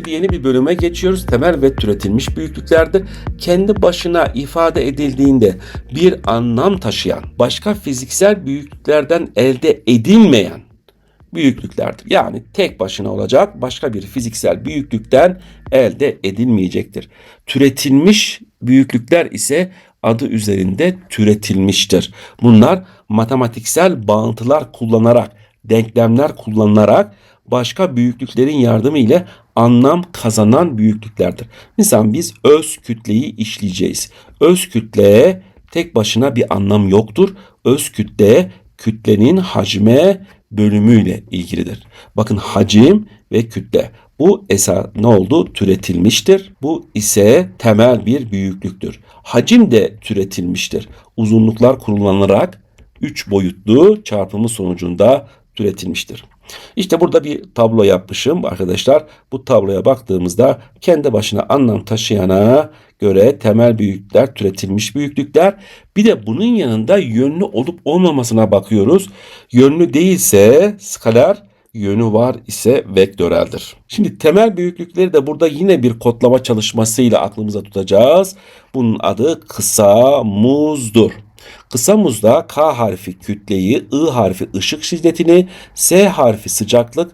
Şimdi yeni bir bölüme geçiyoruz. Temel ve türetilmiş büyüklüklerde kendi başına ifade edildiğinde bir anlam taşıyan, başka fiziksel büyüklüklerden elde edilmeyen büyüklüklerdir. Yani tek başına olacak başka bir fiziksel büyüklükten elde edilmeyecektir. Türetilmiş büyüklükler ise adı üzerinde türetilmiştir. Bunlar matematiksel bağıntılar kullanarak, denklemler kullanılarak başka büyüklüklerin yardımı ile anlam kazanan büyüklüklerdir. Mesela biz öz kütleyi işleyeceğiz. Öz kütleye tek başına bir anlam yoktur. Öz kütle kütlenin hacme bölümüyle ilgilidir. Bakın hacim ve kütle. Bu esa ne oldu? Türetilmiştir. Bu ise temel bir büyüklüktür. Hacim de türetilmiştir. Uzunluklar kullanılarak 3 boyutlu çarpımı sonucunda türetilmiştir. İşte burada bir tablo yapmışım arkadaşlar. Bu tabloya baktığımızda kendi başına anlam taşıyana göre temel büyüklükler, türetilmiş büyüklükler. Bir de bunun yanında yönlü olup olmamasına bakıyoruz. Yönlü değilse skaler, yönü var ise vektöreldir. Şimdi temel büyüklükleri de burada yine bir kodlama çalışmasıyla aklımıza tutacağız. Bunun adı kısa muzdur. Kısa muzda K harfi kütleyi, I harfi ışık şiddetini, S harfi sıcaklık,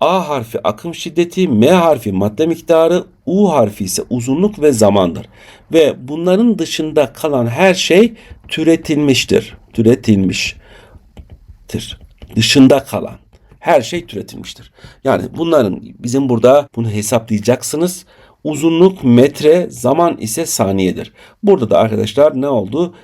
A harfi akım şiddeti, M harfi madde miktarı, U harfi ise uzunluk ve zamandır. Ve bunların dışında kalan her şey türetilmiştir. Türetilmiştir. Dışında kalan her şey türetilmiştir. Yani bunların bizim burada bunu hesaplayacaksınız. Uzunluk metre, zaman ise saniyedir. Burada da arkadaşlar ne oldu?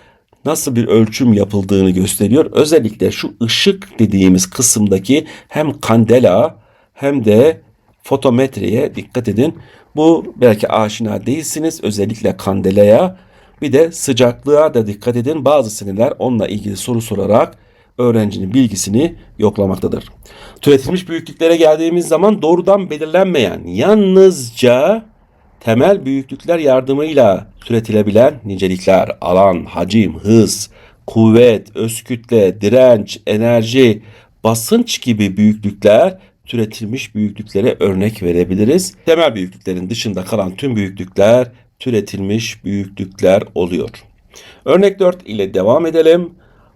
Nasıl bir ölçüm yapıldığını gösteriyor. Özellikle şu ışık dediğimiz kısımdaki hem kandela hem de fotometreye dikkat edin. Bu belki aşina değilsiniz özellikle kandelaya. Bir de sıcaklığa da dikkat edin. Bazı sinirler onunla ilgili soru sorarak öğrencinin bilgisini yoklamaktadır. Türetilmiş büyüklüklere geldiğimiz zaman doğrudan belirlenmeyen yalnızca temel büyüklükler yardımıyla türetilebilen nicelikler, alan, hacim, hız, kuvvet, öz kütle, direnç, enerji, basınç gibi büyüklükler türetilmiş büyüklüklere örnek verebiliriz. Temel büyüklüklerin dışında kalan tüm büyüklükler türetilmiş büyüklükler oluyor. Örnek 4 ile devam edelim.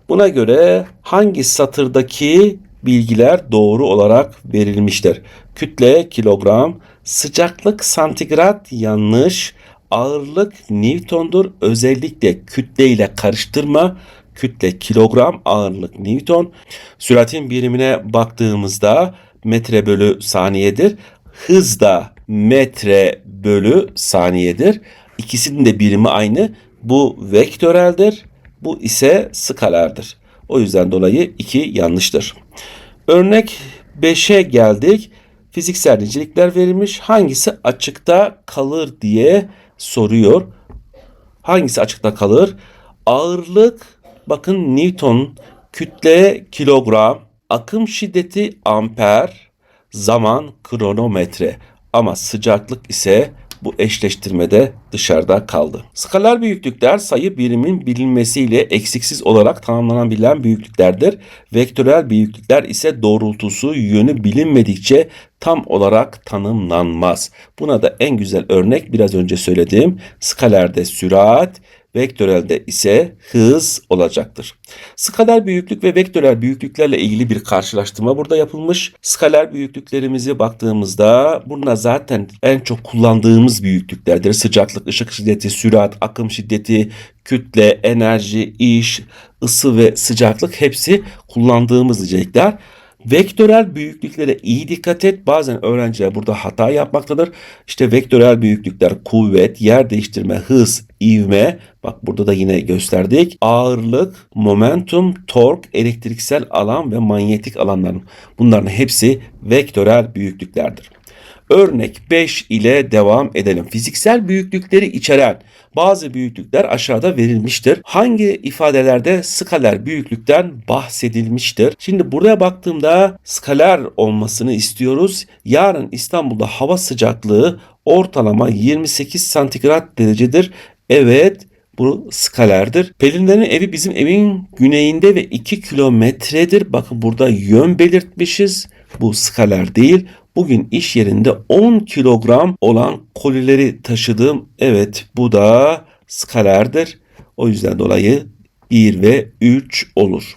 Buna göre hangi satırdaki bilgiler doğru olarak verilmiştir? Kütle kilogram, sıcaklık santigrat yanlış, ağırlık Newton'dur. Özellikle kütle ile karıştırma. Kütle kilogram, ağırlık Newton. Süratin birimine baktığımızda metre bölü saniyedir. Hız da metre bölü saniyedir. İkisinin de birimi aynı. Bu vektöreldir. Bu ise skalardır. O yüzden dolayı 2 yanlıştır. Örnek 5'e geldik. Fiziksel nicelikler verilmiş. Hangisi açıkta kalır diye soruyor. Hangisi açıkta kalır? Ağırlık bakın Newton, kütle kilogram, akım şiddeti amper, zaman kronometre ama sıcaklık ise bu eşleştirmede dışarıda kaldı. Skalar büyüklükler sayı birimin bilinmesiyle eksiksiz olarak tanımlanabilen büyüklüklerdir. Vektörel büyüklükler ise doğrultusu yönü bilinmedikçe tam olarak tanımlanmaz. Buna da en güzel örnek biraz önce söylediğim skalerde sürat, vektörelde ise hız olacaktır. Skaler büyüklük ve vektörel büyüklüklerle ilgili bir karşılaştırma burada yapılmış. Skaler büyüklüklerimizi baktığımızda bunlar zaten en çok kullandığımız büyüklüklerdir. Sıcaklık, ışık şiddeti, sürat, akım şiddeti, kütle, enerji, iş, ısı ve sıcaklık hepsi kullandığımız nicelikler. Vektörel büyüklüklere iyi dikkat et. Bazen öğrenciler burada hata yapmaktadır. İşte vektörel büyüklükler kuvvet, yer değiştirme, hız, ivme. Bak burada da yine gösterdik. Ağırlık, momentum, tork, elektriksel alan ve manyetik alanların. Bunların hepsi vektörel büyüklüklerdir. Örnek 5 ile devam edelim. Fiziksel büyüklükleri içeren bazı büyüklükler aşağıda verilmiştir. Hangi ifadelerde skaler büyüklükten bahsedilmiştir? Şimdi buraya baktığımda skaler olmasını istiyoruz. Yarın İstanbul'da hava sıcaklığı ortalama 28 santigrat derecedir. Evet bu skalerdir. Pelinlerin evi bizim evin güneyinde ve 2 kilometredir. Bakın burada yön belirtmişiz. Bu skaler değil. bugün iş yerinde 10 kilogram olan kolileri taşıdım. Evet bu da skalerdir. O yüzden dolayı 1 ve 3 olur.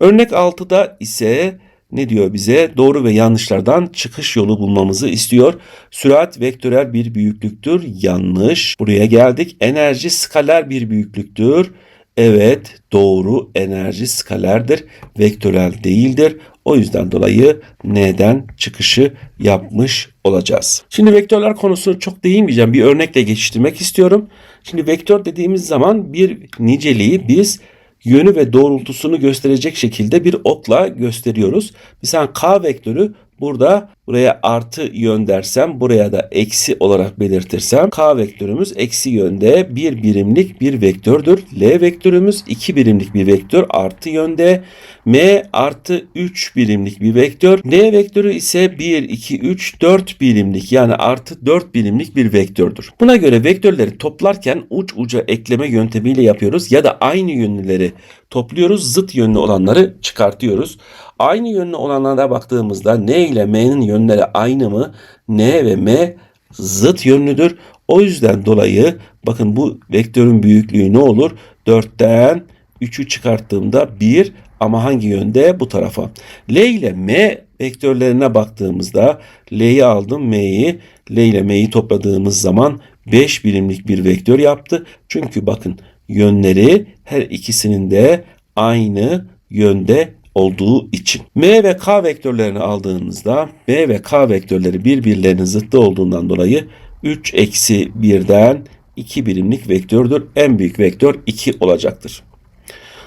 Örnek 6'da ise ne diyor bize? Doğru ve yanlışlardan çıkış yolu bulmamızı istiyor. Sürat vektörel bir büyüklüktür. Yanlış. Buraya geldik. Enerji skaler bir büyüklüktür. Evet doğru enerji skalerdir. Vektörel değildir. O yüzden dolayı N'den çıkışı yapmış olacağız. Şimdi vektörler konusunu çok değinmeyeceğim. Bir örnekle geçiştirmek istiyorum. Şimdi vektör dediğimiz zaman bir niceliği biz yönü ve doğrultusunu gösterecek şekilde bir okla gösteriyoruz. Mesela K vektörü burada buraya artı yön dersem buraya da eksi olarak belirtirsem K vektörümüz eksi yönde bir birimlik bir vektördür. L vektörümüz iki birimlik bir vektör artı yönde. M artı 3 birimlik bir vektör. N vektörü ise 1, 2, 3, 4 birimlik yani artı 4 birimlik bir vektördür. Buna göre vektörleri toplarken uç uca ekleme yöntemiyle yapıyoruz ya da aynı yönlüleri topluyoruz zıt yönlü olanları çıkartıyoruz. Aynı yönlü olanlara baktığımızda N ile M'nin yönleri aynı mı? N ve M zıt yönlüdür. O yüzden dolayı bakın bu vektörün büyüklüğü ne olur? 4'ten 3'ü çıkarttığımda 1 ama hangi yönde? Bu tarafa. L ile M vektörlerine baktığımızda L'yi aldım M'yi L ile M'yi topladığımız zaman 5 birimlik bir vektör yaptı. Çünkü bakın yönleri her ikisinin de aynı yönde olduğu için. M ve K vektörlerini aldığımızda M ve K vektörleri birbirlerinin zıttı olduğundan dolayı 3 eksi 1'den 2 birimlik vektördür. En büyük vektör 2 olacaktır.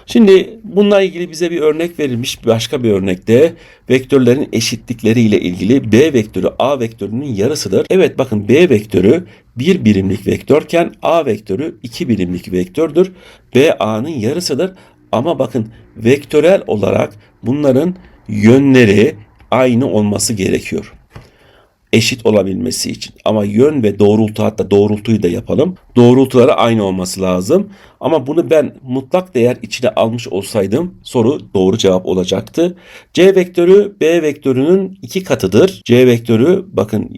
Şimdi bununla ilgili bize bir örnek verilmiş başka bir örnekte vektörlerin eşitlikleri ile ilgili B vektörü A vektörünün yarısıdır. Evet bakın B vektörü bir birimlik vektörken A vektörü iki birimlik vektördür. B A'nın yarısıdır. Ama bakın vektörel olarak bunların yönleri aynı olması gerekiyor. Eşit olabilmesi için. Ama yön ve doğrultu hatta doğrultuyu da yapalım. Doğrultuları aynı olması lazım. Ama bunu ben mutlak değer içine almış olsaydım soru doğru cevap olacaktı. C vektörü B vektörünün iki katıdır. C vektörü bakın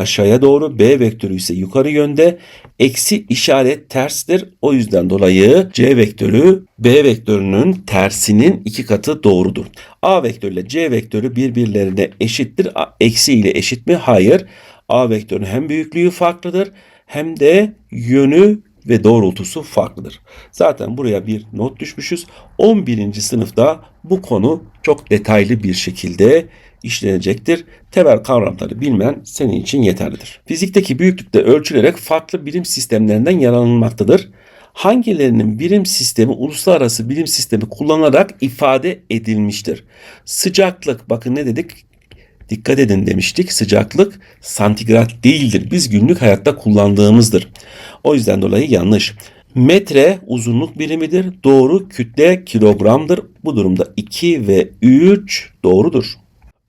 aşağıya doğru B vektörü ise yukarı yönde. Eksi işaret terstir. O yüzden dolayı C vektörü B vektörünün tersinin iki katı doğrudur. A vektörü ile C vektörü birbirlerine eşittir. Eksi ile eşit mi? Hayır. A vektörünün hem büyüklüğü farklıdır hem de yönü ve doğrultusu farklıdır. Zaten buraya bir not düşmüşüz. 11. sınıfta bu konu çok detaylı bir şekilde işlenecektir. Temel kavramları bilmen senin için yeterlidir. Fizikteki büyüklükte ölçülerek farklı birim sistemlerinden yararlanılmaktadır. Hangilerinin birim sistemi uluslararası birim sistemi kullanarak ifade edilmiştir? Sıcaklık bakın ne dedik? Dikkat edin demiştik. Sıcaklık santigrat değildir. Biz günlük hayatta kullandığımızdır. O yüzden dolayı yanlış. Metre uzunluk birimidir. Doğru kütle kilogramdır. Bu durumda 2 ve 3 doğrudur.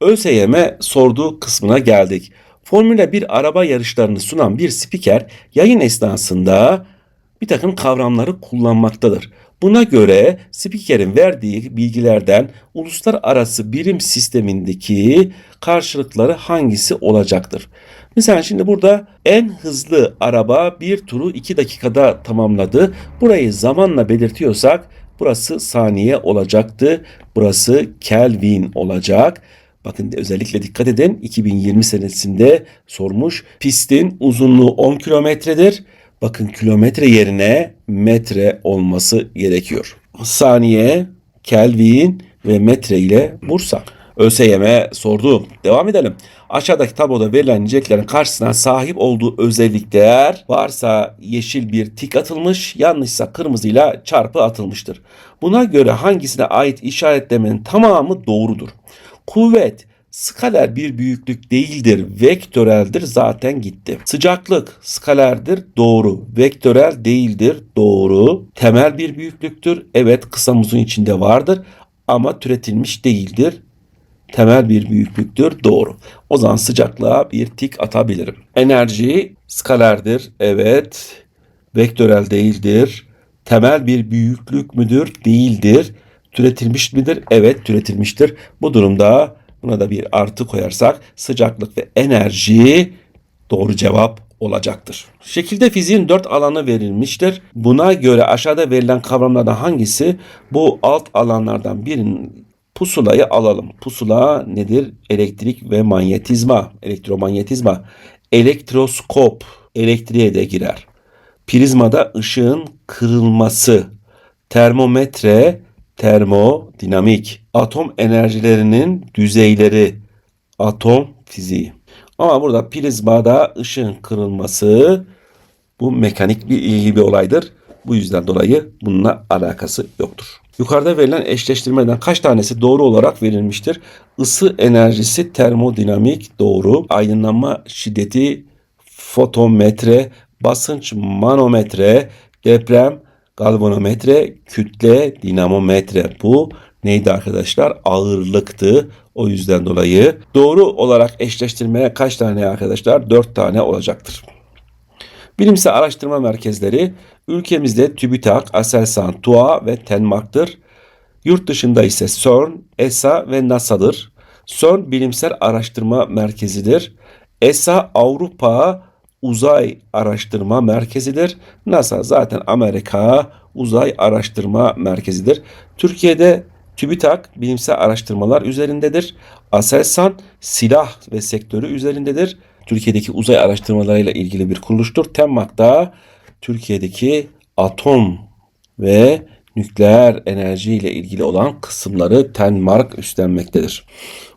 ÖSYM sorduğu kısmına geldik. Formula 1 araba yarışlarını sunan bir spiker yayın esnasında bir takım kavramları kullanmaktadır. Buna göre spikerin verdiği bilgilerden uluslararası birim sistemindeki karşılıkları hangisi olacaktır? Mesela şimdi burada en hızlı araba bir turu 2 dakikada tamamladı. Burayı zamanla belirtiyorsak burası saniye olacaktı. Burası Kelvin olacak. Bakın özellikle dikkat edin 2020 senesinde sormuş. Pistin uzunluğu 10 kilometredir. Bakın kilometre yerine metre olması gerekiyor. Saniye, Kelvin ve metre ile Bursa. ÖSYM sordu. Devam edelim. Aşağıdaki tabloda verilen niceliklerin karşısına sahip olduğu özellikler varsa yeşil bir tik atılmış, yanlışsa kırmızıyla çarpı atılmıştır. Buna göre hangisine ait işaretlemenin tamamı doğrudur. Kuvvet skaler bir büyüklük değildir, vektöreldir zaten gitti. Sıcaklık skalerdir, doğru. Vektörel değildir, doğru. Temel bir büyüklüktür, evet kısa muzun içinde vardır ama türetilmiş değildir. Temel bir büyüklüktür, doğru. O zaman sıcaklığa bir tik atabilirim. Enerji skalerdir, evet. Vektörel değildir. Temel bir büyüklük müdür? Değildir. Türetilmiş midir? Evet türetilmiştir. Bu durumda Buna da bir artı koyarsak sıcaklık ve enerji doğru cevap olacaktır. Şekilde fiziğin dört alanı verilmiştir. Buna göre aşağıda verilen kavramlardan hangisi bu alt alanlardan birinin pusulayı alalım. Pusula nedir? Elektrik ve manyetizma, elektromanyetizma, elektroskop, elektriğe de girer. Prizmada ışığın kırılması, termometre, termodinamik, atom enerjilerinin düzeyleri, atom fiziği. Ama burada prizmada ışığın kırılması bu mekanik bir ilgili bir olaydır. Bu yüzden dolayı bununla alakası yoktur. Yukarıda verilen eşleştirmeden kaç tanesi doğru olarak verilmiştir? Isı enerjisi termodinamik doğru. Aydınlanma şiddeti fotometre, basınç manometre, deprem galvanometre, kütle dinamometre. Bu neydi arkadaşlar? Ağırlıktı. O yüzden dolayı doğru olarak eşleştirmeye kaç tane arkadaşlar? 4 tane olacaktır. Bilimsel araştırma merkezleri ülkemizde TÜBİTAK, Aselsan, TUA ve TENMAK'tır. Yurt dışında ise CERN, ESA ve NASA'dır. CERN bilimsel araştırma merkezidir. ESA Avrupa Uzay Araştırma Merkezidir. NASA zaten Amerika Uzay Araştırma Merkezidir. Türkiye'de TÜBİTAK bilimsel araştırmalar üzerindedir. Aselsan silah ve sektörü üzerindedir. Türkiye'deki uzay araştırmalarıyla ilgili bir kuruluştur. TEMMAK da Türkiye'deki atom ve nükleer enerji ile ilgili olan kısımları Tenmark üstlenmektedir.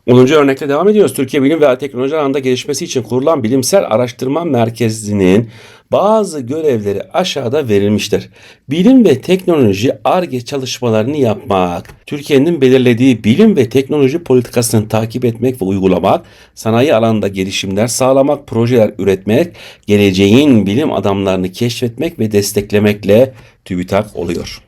10. örnekle devam ediyoruz. Türkiye Bilim ve Teknoloji alanında gelişmesi için kurulan bilimsel araştırma merkezinin bazı görevleri aşağıda verilmiştir. Bilim ve teknoloji ARGE çalışmalarını yapmak, Türkiye'nin belirlediği bilim ve teknoloji politikasını takip etmek ve uygulamak, sanayi alanında gelişimler sağlamak, projeler üretmek, geleceğin bilim adamlarını keşfetmek ve desteklemekle TÜBİTAK oluyor.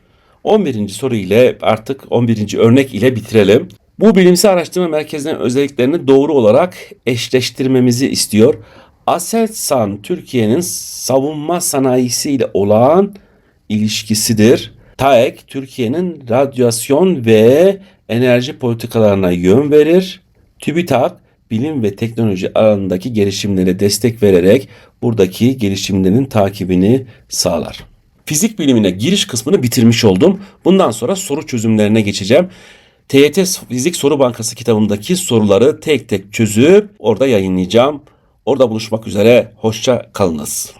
11. soru ile artık 11. örnek ile bitirelim. Bu bilimsel araştırma merkezinin özelliklerini doğru olarak eşleştirmemizi istiyor. Aselsan Türkiye'nin savunma sanayisiyle olan ilişkisidir. TAEK Türkiye'nin radyasyon ve enerji politikalarına yön verir. TÜBİTAK bilim ve teknoloji alanındaki gelişimlere destek vererek buradaki gelişimlerin takibini sağlar. Fizik bilimine giriş kısmını bitirmiş oldum. Bundan sonra soru çözümlerine geçeceğim. TYT Fizik Soru Bankası kitabımdaki soruları tek tek çözüp orada yayınlayacağım. Orada buluşmak üzere. Hoşça kalınız.